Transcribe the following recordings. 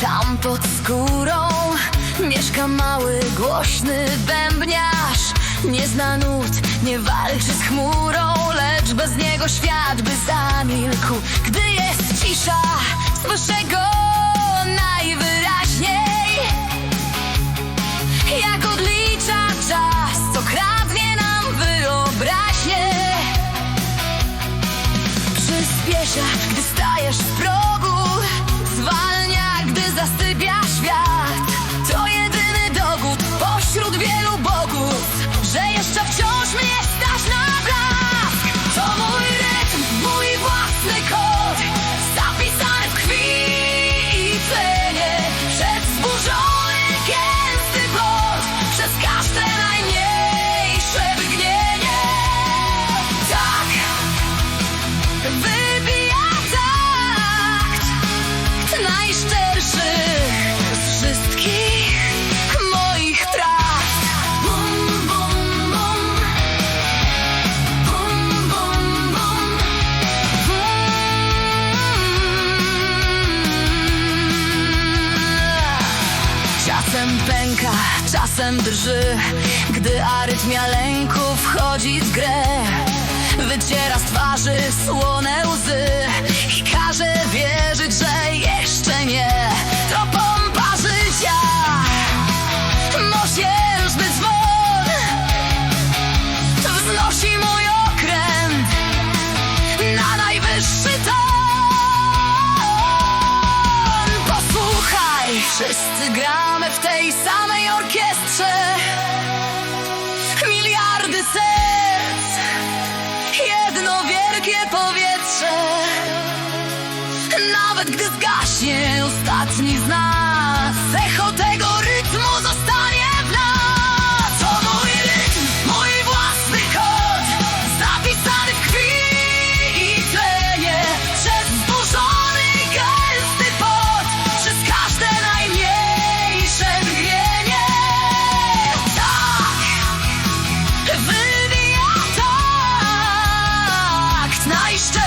tam pod skórą Mieszka mały, głośny bębniarz. Nie zna nut, nie walczy z chmurą Lecz bez niego świat by zamilkł. Gdy jest cisza, słyszę go najwyraźniej. Jak odlicza czas, co kradnie nam wyobraźnię. Przyspiesza, gdy czasem drży Gdy arytmia lęku wchodzi w grę. Wyciera z twarzy słone łzy I każe wierzyć, że w tej samej orkiestrze miliardy serc, jedno wielkie powietrze. nice job.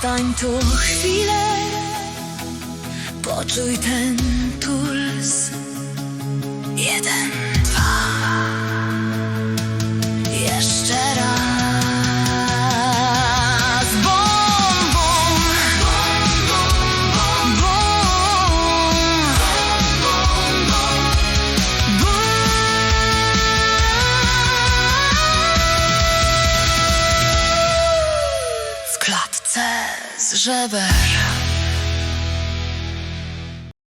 Zostań tu chwilę, poczuj ten puls. живеш.